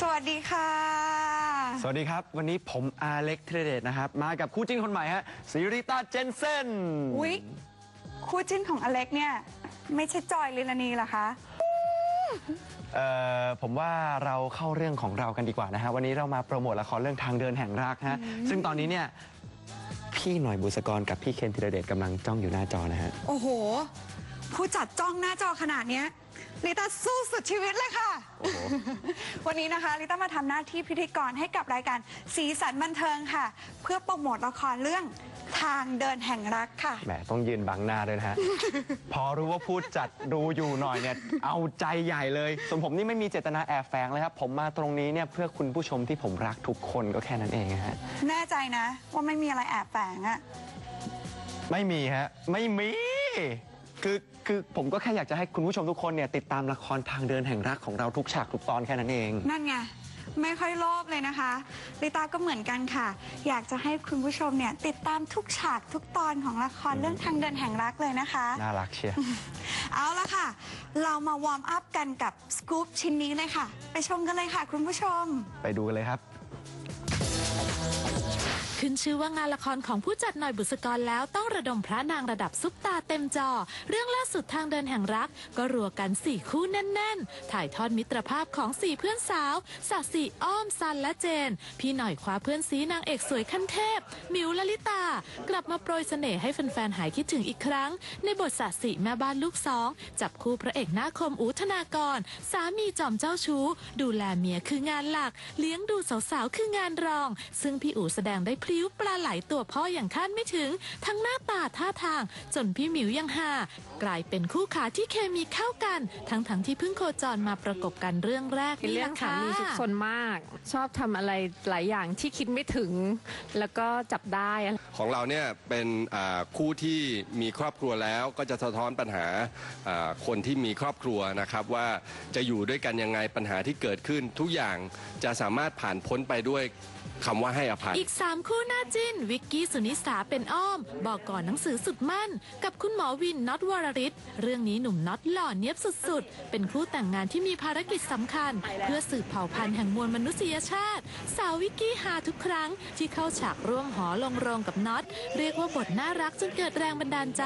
สวัสดีค่ะ สวัสดีครับ วันนี้ผมอาเล็กเทรเดตนะครับ มากับคู่จิ้นคนใหม่ฮะซีริต้าเจนเซนอุ๊ยคู่จิ้นของอเล็กเนี่ย ไม่ใช่จอยลินานีเหรอคะ เอ่อผมว่าเราเข้าเรื่องของเรากันดีกว่านะฮะ วันนี้เรามาโปรโมทละครเรื่องทางเดินแห่งรักฮะ ซึ่งตอนนี้เนี่ย พี่หน่อยบุษกรกับพี่เคนธีรเดชกำลังจ้องอยู่หน้าจอนะฮะ โอ้โห ผู้จัดจ้องหน้าจอขนาดเนี้ยลิต้าสู้สุดชีวิตเลยค่ะวันนี้นะคะลิต้ามาทำหน้าที่พิธีกรให้กับรายการสีสันบันเทิงค่ะ เพื่อโปรโมทละครเรื่องทางเดินแห่งรักค่ะ แหมต้องยืนบังหน้าด้วยนะฮะ พอรู้ว่าพูดจัดดูอยู่หน่อยเนี่ย เอาใจใหญ่เลย ส่วนผมนี่ไม่มีเจตนาแอบแฝงเลยครับ ผมมาตรงนี้เนี่ยเพื่อคุณผู้ชมที่ผมรักทุกคนก็แค่นั้นเองฮะ แน่ใจนะ ว่าไม่มีอะไรแอบแฝงอะไม่มีฮะ ไม่มี คือคือผมก็แค่อยากจะให้คุณผู้ชมทุกคนเนี่ยติดตามละครทางเดินแห่งรักของเราทุกฉากทุกตอนแค่นั้นเอง นั่นไง ไม่ค่อยโลภเลยนะคะ ลิต้าก็เหมือนกันค่ะ อยากจะให้คุณผู้ชมเนี่ยติดตามทุกฉากทุกตอนของละครเรื่องทางเดินแห่งรักเลยนะคะ น่ารักเชียร์ เอาละค่ะ เรามาวอร์มอัพกันกับสกู๊ปชิ้นนี้เลยค่ะ ไปชมกันเลยค่ะคุณผู้ชม ไปดูกันเลยครับ ขึ้นชื่อว่างานละครของผู้จัดหน่อยบุษกรแล้วต้องระดมพระนางระดับซุปตาเต็มจอ เรื่องล่าสุดทางเดินแห่งรัก ก็รัวกันสี่คู่แน่น ๆ ถ่ายทอดมิตรภาพของสี่เพื่อนสาวสักสี่อ้อมซันและเจน พี่หน่อยคว้าเพื่อนซีนางเอกสวยขั้นเทพ มิวลลิตา กลับมาโปรยเสน่ห์ให้แฟนๆหายคิดถึงอีกครั้ง ในบทสัสิแม่บ้านลูกสองจับคู่พระเอกหน้าคมอูธนากร สามีจอมเจ้าชู้ ดูแลเมียคืองานหลัก เลี้ยงดูสาวๆคืองานรอง ซึ่งพี่อู๋แสดงได้พลิ้วปลาไหลตัวพ่ออย่างคาดไม่ถึง ทั้งหน้าตาท่าทาง จนพี่หมิวยังหากลายเป็นคู่ขาที่เคมีเข้ากัน ทั้งๆที่เพิ่งโคจรมาประกบกันเรื่องแรกเป็นนี่เรื่แหองละสาค่ะมีซุกซนมาก ชอบทำอะไรหลายอย่างที่คิดไม่ถึง แล้วก็จับได้อะไรของเราเนี่ยเป็นอ่าคู่ที่มีครอบครัวแล้วก็จะสะท้อนปัญหาอ่าคนที่มีครอบครัวนะครับว่าจะอยู่ด้วยกันยังไงปัญหาที่เกิดขึ้น ทุกอย่างจะสามารถผ่านพ้นไปด้วย คำว่าให้อภัย อีก 3 คู่หน้าจิ้น วิกกี้สุนิสาเป็นอ้อม บอกก่อนหนังสือสุดมั่น กับคุณหมอวินน็อตวรริศเรื่องนี้หนุ่มน็อตหล่อเนียบสุดๆ เป็นคู่แต่งงานที่มีภารกิจสำคัญ เพื่อสืบเผ่าพันธุ์แห่งมวลมนุษยชาติ สาววิกกี้หาทุกครั้ง ที่เข้าฉากร่วมหอลงโรงกับน็อตเรียกว่าบทน่ารักจนเกิดแรงบันดาลใจ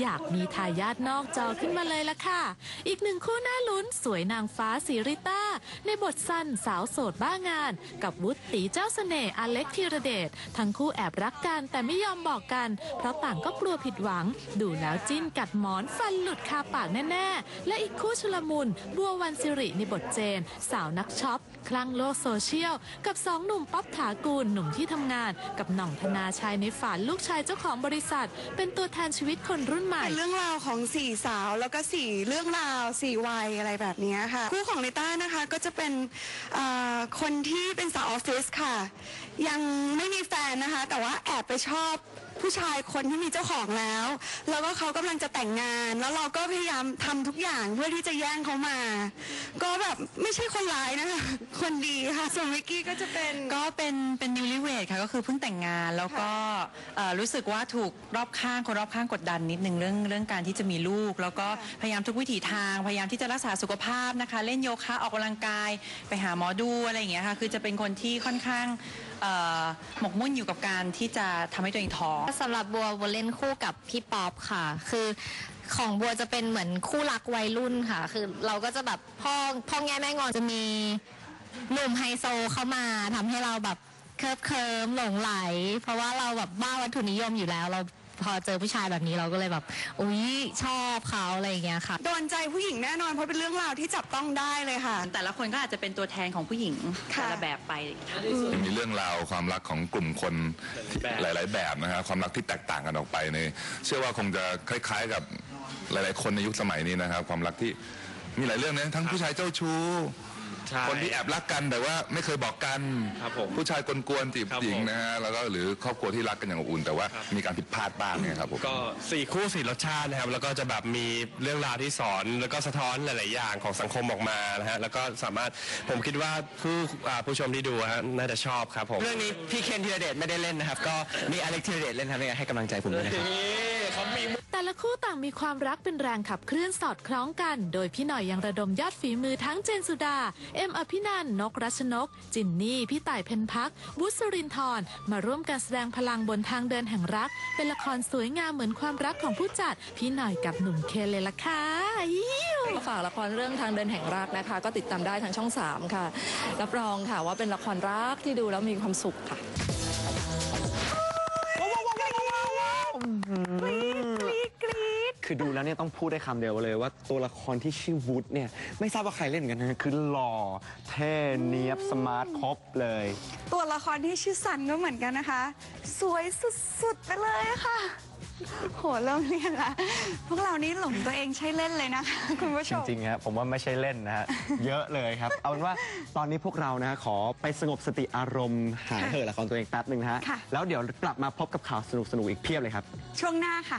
อยากมีทายาทนอกจอขึ้นมาเลยล่ะค่ะ อีกหนึ่งคู่น่าลุ้นสวยนางฟ้าสีริต้าในบทสั้นสาวโสดบ้างาน กับวุฒิตีเจ้าเสน่หอเล็กธีรเดชทั้งคู่แอบรักกันแต่ไม่ยอมบอกกัน เพราะต่างก็กลัวผิดหวัง ดูแล้วจิ้นกัดหมอนฟันหลุดคาปากแน่ๆ และอีกคู่ชุลมุน บัววันสิริในบทเจน สาวนักช็อป คลั่งโลกโซเชียล กับสองหนุ่มป๊อปถากูลหนุ่มที่ทำงาน กับหน่องธนาชายในฝันลูกชายเจ้าของบริษัท เป็นตัวแทนชีวิตคนรุ่นใหม่ เป็นเรื่องราวของสี่สาวแล้วก็สี่เรื่องราวสี่วัยอะไรแบบนี้ค่ะ คู่ของลิต้านะคะก็จะเป็นคนที่เป็นสาวออฟฟิศค่ะยังไม่มีแฟนนะคะ แต่ว่าแอบไปชอบผู้ชายคนที่มีเจ้าของแล้ว แล้วก็เขากำลังจะแต่งงาน แล้วเราก็พยายามทำทุกอย่างเพื่อที่จะแย่งเขามา ก็แบบไม่ใช่คนร้ายนะคะคนดีค่ะ ส่วนวิกกี้ก็จะเป็น ก็เป็นเป็นนิวลิเวทค่ะก็คือเพิ่งแต่งงานแล้วก็เอ่อรู้สึกว่าถูกรอบข้างคนรอบข้างกดดันนิดนึงเรื่องเรื่องการที่จะมีลูก แล้วก็พยายามทุกวิถีทาง พยายามที่จะรักษาสุขภาพนะคะ เล่นโยคะออกกำลังกาย ไปหาหมอดูอะไรอย่างเงี้ยค่ะคือจะเป็นคนที่ค่อนข้างเอ่อหมกมุ่นอยู่กับการที่จะทำให้ตัวเองท้องสำหรับบัวบัวเล่นคู่กับพี่ป๊อปค่ะ คือของบัวจะเป็นเหมือนคู่รักวัยรุ่นค่ะ คือเราก็จะแบบพ่อพ่อแง่แม่งอนจะมีหนุ่มไฮโซเข้ามาทำให้เราแบบเคิบเคิมหลงไหล เพราะว่าเราแบบบ้าวัตถุนิยมอยู่แล้วเรา พอเจอผู้ชายแบบนี้เราก็เลยแบบอุ๊ยชอบเขาอะไรอย่างเงี้ยค่ะ โดนใจผู้หญิงแน่นอนเพราะเป็นเรื่องราวที่จับต้องได้เลยค่ะ แต่ละคนก็อาจจะเป็นตัวแทนของผู้หญิงค่ะ แต่ละแบบไป มีเรื่องราวความรักของกลุ่มคนหลาย ๆ แบบนะฮะความรักที่แตกต่างกันออกไปในเชื่อว่าคงจะคล้าย ๆ กับหลาย ๆ คนในยุคสมัยนี้นะครับ ความรักที่มีหลายเรื่องนะทั้งผู้ชายเจ้าชู้ ใช่คนที่แอบรักกันแต่ว่าไม่เคยบอกกัน ครับผมผู้ชายกวนๆจีบครับหญิงผมนะฮะแล้วก็หรือครอบครัวที่รักกันอย่างอบอุ่น แต่ว่ามีการผิดพลาดบ้างเนี่ยครับผม ก็สี่คู่สี่รสชาตินะครับ แล้วก็จะแบบมีเรื่องราวที่สอน แล้วก็สะท้อนหลาย ๆ อย่างของสังคมออกมานะฮะแล้วก็สามารถผมคิดว่าผู้อ่าผู้ชมที่ดูฮะน่าจะชอบครับผม เรื่องนี้พี่เคนธีรเดชไม่ได้เล่นนะครับ ก็มีอเล็กธีรเดชเล่นทำยังไงให้กำลังใจผมด้วยนะครับ แต่ละคู่ต่างมีความรักเป็นแรงขับเคลื่อนสอดคล้องกัน โดยพี่หน่อยยังระดมยอดฝีมือทั้งเจนสุดาเอ็มอภินันท์นกรัชนก จินนี่ พี่ต่ายเพนพัก บุษรินทร์มาร่วมกันแสดงพลังบนทางเดินแห่งรัก เป็นละครสวยงามเหมือนความรักของผู้จัด พี่หน่อยกับหนุ่มเคนเลยล่ะค่ะอิ๊วฝากละครเรื่องทางเดินแห่งรักนะคะ ก็ติดตามได้ทางช่อง 3 ค่ะ รับรองค่ะว่าเป็นละครรักที่ดูแล้วมีความสุขค่ะ คือดูแล้วเนี่ยต้องพูดได้คำเดียวเลยว่าตัวละครที่ชื่อวุฒเนี่ยไม่ทราบว่าใครเล่นเหมือนกันนะคือหล่อเท่เนียบสมาร์ทครบเลย ตัวละครที่ชื่อสันก็เหมือนกันนะคะ สวยสุดๆไปเลยค่ะ โหเริ่มเรียนละพวกเรานี่หลงตัวเองใช่เล่นเลยนะคะคุณผู้ชจม ริงๆครับผมว่าไม่ใช่เล่นนะฮะ เยอะเลยครับ เอาเป็นว่าตอนนี้พวกเรานะฮะขอไปสงบสติอารมณ์หาเหอะละครตัวเองแป๊บหนึ่งนะฮะค่ะ แล้วเดี๋ยวกลับมาพบกับข่าวสนุกๆอีกเพียบเลยครับ ช่วงหน้าค่ะ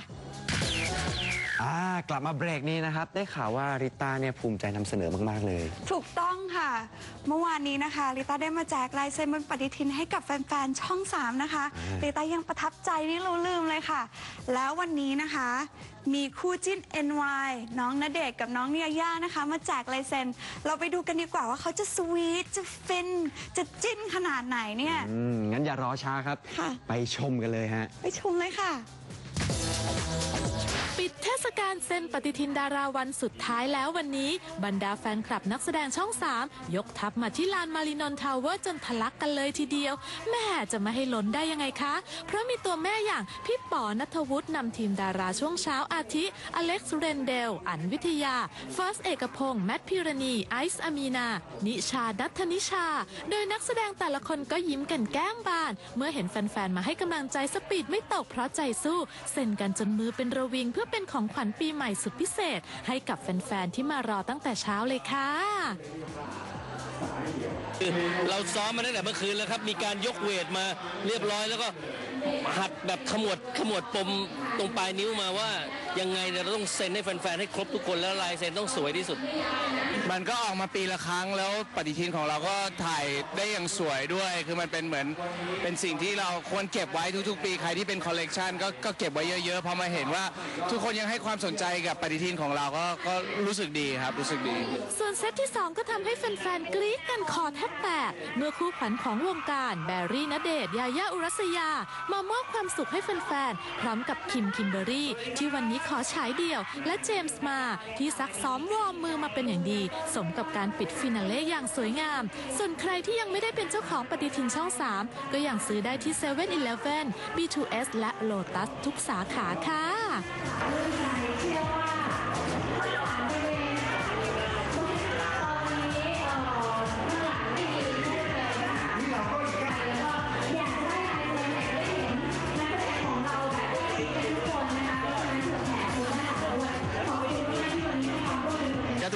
อ่ากลับมาเบรกนี้นะครับ ได้ข่าวว่าริต้าเนี่ยภูมิใจนำเสนอมาก ๆ เลย ถูกต้องค่ะ เมื่อวานนี้นะคะลิต้าได้มาแจกลายเซ็นบนปฏิทินให้กับแฟนๆ ช่อง 3 นะคะลิต้ายังประทับใจไม่รู้ลืมเลยค่ะ แล้ววันนี้นะคะ มีคู่จิ้น NY น้องณเดชน์กับน้องเนียย่านะคะ มาแจกลายเซ็นเราไปดูกันดีกว่าว่าเขาจะสวีทจะฟิน จะจิ้นขนาดไหนเนี่ย อืม งั้นอย่ารอช้าครับ ค่ะ ไปชมกันเลยฮะ ไปชมเลยค่ะ ปิดเทศกาลเซ็นปฏิทินดาราวันสุดท้ายแล้ววันนี้ บรรดาแฟนคลับนักแสดงช่อง 3 ยกทัพมาที่ลานมารินนทาวเวอร์จนทะลักกันเลยทีเดียว แม่จะไม่ให้ล้นได้ยังไงคะ เพราะมีตัวแม่อย่างพี่ป๋อนัทวุฒินำทีมดาราช่วงเช้าอาทิ อเล็กซ์เรนเดล อันวิทยาเฟิร์สเอกพงษ์แมทพิรณี ไอซ์อามีนา นิชาดัทนิชา โดยนักแสดงแต่ละคนก็ยิ้มกันแก้มบาน เมื่อเห็นแฟนๆมาให้กำลังใจสปีดไม่ตกเพราะใจสู้เซ็นกันจนมือเป็นระวิงเพื่อเป็นของขวัญปีใหม่สุดพิเศษ ให้กับแฟน ๆ ที่มารอตั้งแต่เช้าเลยค่ะเราซ้อมมาตั้งแต่เมื่อคืนแล้วครับ มีการยกเวทมาเรียบร้อยแล้วก็หัดแบบขมวดขมวดปมตรงปลายนิ้วมาว่ายังไงเนี่ยเราต้องเซ็นให้แฟนๆให้ครบทุกคนแล้วลายเซ็นต้องสวยที่สุด มันก็ออกมาปีละครั้งแล้วปฏิทินของเราก็ถ่ายได้อย่างสวยด้วย คือมันเป็นเหมือนเป็นสิ่งที่เราควรเก็บไว้ทุกๆ ปีใครที่เป็นคอลเลกชันก็ก็เก็บไว้เยอะๆพอมาเห็นว่าทุกคนยังให้ความสนใจกับปฏิทินของเราก็ก็รู้สึกดีครับรู้สึกดี ส่วนเซตที่ 2 ก็ทำให้แฟนๆกรี๊ดกันคอแทบแตกเมื่อคู่ขวัญของวงการแบรี่ณเดชยายาอุรัสยา มามอบความสุขให้แฟนๆ พร้อมกับคิมคิมเบอรี่ ที่วันนี้ขอฉายเดี่ยว และเจมส์มา ที่ซักซ้อมวอร์มมือมาเป็นอย่างดี สมกับการปิดฟินาเล่อย่างสวยงาม ส่วนใครที่ยังไม่ได้เป็นเจ้าของปฏิทินช่อง 3 ก็ยังซื้อได้ที่7 e เ e ่ e อ B2S และ Lotus ทุกสาขาค่ะ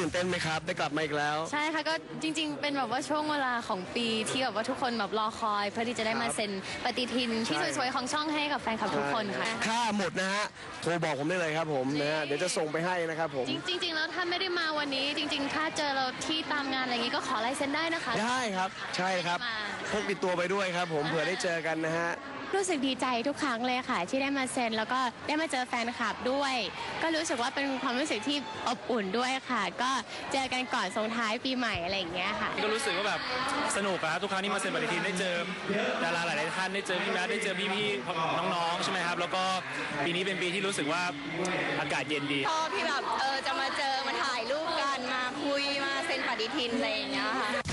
ตื่นเต้นไหมครับได้กลับมาอีกแล้ว ใช่ค่ะก็จริง ๆ เป็นแบบว่าช่วงเวลาของปีที่แบบว่าทุกคนแบบรอคอย เพื่อที่จะได้มาเซ็นปฏิทินที่ใช่สวยๆของช่องให้กับแฟนคลับทุกคนค่ะค่าหมดนะฮะโทรบอกผมได้เลยครับผมนะฮะเดี๋ยวจะส่งไปให้นะครับผม จริง ๆ แล้วถ้าไม่ได้มาวันนี้ จริง ๆ ถ้าเจอเราที่ตามงานอะไรอย่างงี้ก็ขอลายเซ็นได้นะคะได้ครับ ใช่ครับมาพกติดตัวไปด้วยครับ ผมเผื่อได้เจอกันนะฮะ รู้สึกดีใจทุกครั้งเลยค่ะ ที่ได้มาเซ็นแล้วก็ได้มาเจอแฟนคลับด้วย ก็รู้สึกว่าเป็นความรู้สึกที่อบอุ่นด้วยค่ะ ก็เจอกันก่อนส่งท้ายปีใหม่อะไรอย่างเงี้ยค่ะ ก็รู้สึกว่าแบบสนุกอะครับทุกครั้งที่มาเซ็นปฏิทินได้เจอดาราหลายๆท่านได้เจอพี่แมทได้เจอพี่ๆน้องๆใช่ไหมครับแล้วก็ปีนี้เป็นปีที่รู้สึกว่าอากาศเย็นดี ชอบที่แบบเออจะมาเจอมาถ่ายรูปกันมาคุยมาเซ็นปฏิทินอะไรอย่างเงี้ยค่ะ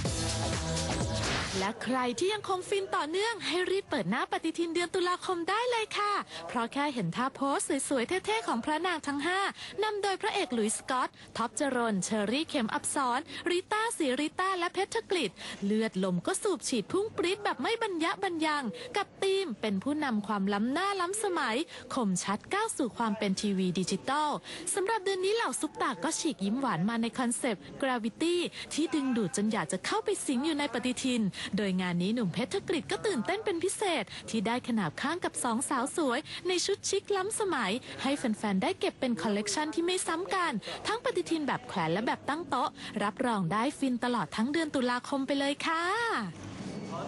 และใครที่ยังคงฟินต่อเนื่องให้รีบเปิดหน้าปฏิทินเดือนตุลาคมได้เลยค่ะ เพราะแค่เห็นท่าโพสสวยๆ เท่ๆ ของพระนางทั้ง 5นำโดยพระเอกหลุยส์สกอตท็อปจรนเชอรี่เข็มอับสรริต้าสีริต้าและเพชรกฤษเลือดลมก็สูบฉีดพุ่งปรี๊ดแบบไม่บรรยะบรรยัง กับทีมเป็นผู้นำความล้ำหน้าล้ำสมัย คมชัดก้าวสู่ความเป็นทีวีดิจิตอลสำหรับเดือนนี้เหล่าซุปตาก็ฉีกยิ้มหวานมาในคอนเซปต์ Gravity ที่ดึงดูดจนอยากจะเข้าไปสิงอยู่ในปฏิทินโดยงานนี้หนุ่มเพชรกฤษก็ตื่นเต้นเป็นพิเศษ ที่ได้ขนาบข้างกับสองสาวสวย ในชุดชิคล้ำสมัย ให้แฟน ๆ ได้เก็บเป็นคอลเลกชันที่ไม่ซ้ำกัน ทั้งปฏิทินแบบแขวนและแบบตั้งโต๊ะ รับรองได้ฟินตลอดทั้งเดือนตุลาคมไปเลยค่ะ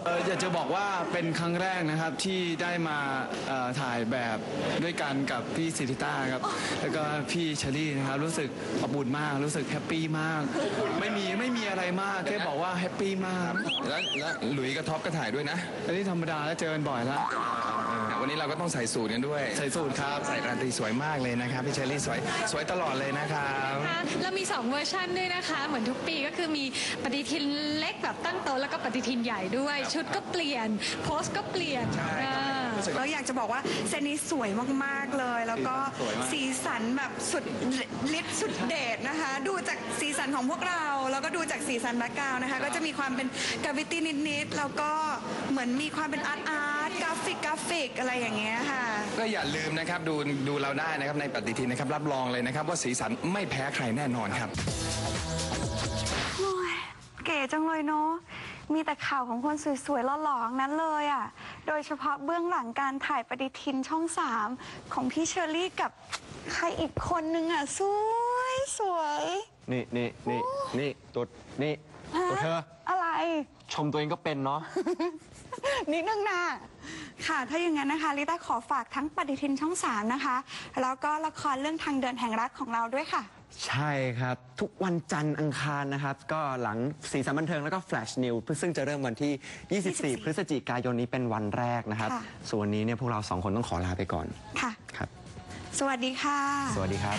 อ่ออยากจะบอกว่าเป็นครั้งแรกนะครับที่ได้มาเอ่อถ่ายแบบด้วยกันกับพี่สิทธิต้าครับแล้วก็พี่เชอรี่นะครับรู้สึกอบอุ่นมากรู้สึกแฮปปี้มาก ไม่มีไม่มีอะไรมากแค่บอกว่าแฮปปี้มากแล้วแล้วหลุยส์กับท็อปก็ถ่ายด้วยนะอันนี้ธรรมดาแล้วเจอกันบ่อยแล้ว วันนี้เราก็ต้องใส่สูทกันด้วย ใส่สูทครับใส่ราตรีสวยมากเลยนะครับพี่เชอรี่สวยสวยตลอดเลยนะครับค่ะเรามี 2 เวอร์ชันด้วยนะคะ เหมือนทุกปีก็คือมีปฏิทินเล็กแบบตั้งโต๊ะแล้วก็ปฏิทินใหญ่ด้วย ชุดก็เปลี่ยน โพสต์ก็เปลี่ยนอ่าแล้วอยากจะบอกว่าเซตนี้สวยมากๆเลย แล้วก็สวยมากสีสันแบบสุดฤทธิ์สุดเดชนะคะ ดูจากสีสันของพวกเรา แล้วก็ดูจากสีสันแบ็กกราวน์นะคะ ก็จะมีความเป็นกราฟิตี้นิดๆแล้วก็เหมือนมีความเป็นอาร์ตอาร์ต กราฟิกกราฟิกอะไรอย่างเงี้ยค่ะ ก็อย่าลืมนะครับดูดูเราได้นะครับในปฏิทินนะครับรับรองเลยนะครับ ว่าสีสันไม่แพ้ใครแน่นอนครับ โอ้ยเก๋จังเลยเนาะ มีแต่ข่าวของคนสวยๆหล่อๆทั้งนั้นเลยอะ่ะ โดยเฉพาะเบื้องหลังการถ่ายปฏิทินช่องสามของพี่เชอรี่กับใครอีกคนนึงอะ่ะ สวยสวยนี่นี่นี่นี่ตัวนี่ฮะ ตัวเธอ อะไร ชมตัวเองก็เป็นเนาะ นิดนึงนะค่ะถ้าอย่างนั้นนะคะลิต้าขอฝากทั้งปฏิทินช่องสามนะคะ แล้วก็ละครเรื่องทางเดินแห่งรักของเราด้วยค่ะ ใช่ครับ ทุกวันจันทร์อังคารนะครับ ก็หลังสีสันบันเทิงแล้วก็ Flash New ซึ่งจะเริ่มวันที่ 24 พฤศจิกายนนี้เป็นวันแรกนะครับ ค่ะ ส่วนวันนี้เนี่ยพวกเราสองคนต้องขอลาไปก่อนค่ะ ครับ สวัสดีค่ะ สวัสดีครับ